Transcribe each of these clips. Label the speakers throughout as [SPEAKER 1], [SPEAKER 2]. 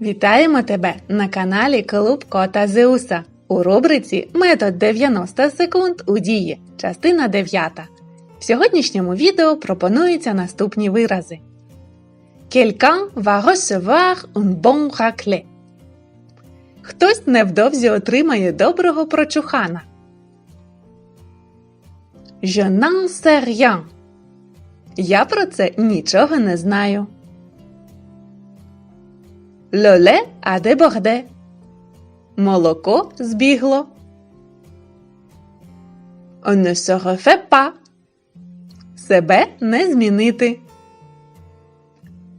[SPEAKER 1] Вітаємо тебе на каналі Клуб Кота Зеуса у рубриці Метод 90 секунд у дії, частина 9. В сьогоднішньому відео пропонуються наступні вирази. Quelqu'un va recevoir un bon raclé. Хтось невдовзі отримає доброго прочухана. Je n'en sais rien. Я про це нічого не знаю. Le lait a débordé. Молоко збігло. On ne se refait pas. Себе не змінити.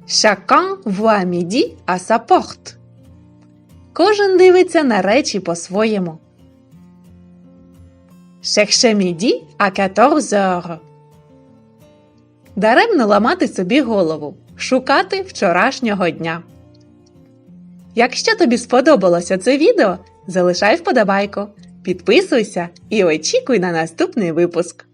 [SPEAKER 1] Chacun voit midi à sa porte. Кожен дивиться на речі по-своєму. Cherchez midi à 14 heures. Даремно ламати собі голову. Шукати вчорашнього дня. Якщо тобі сподобалося це відео, залишай вподобайку, підписуйся і очікуй на наступний випуск.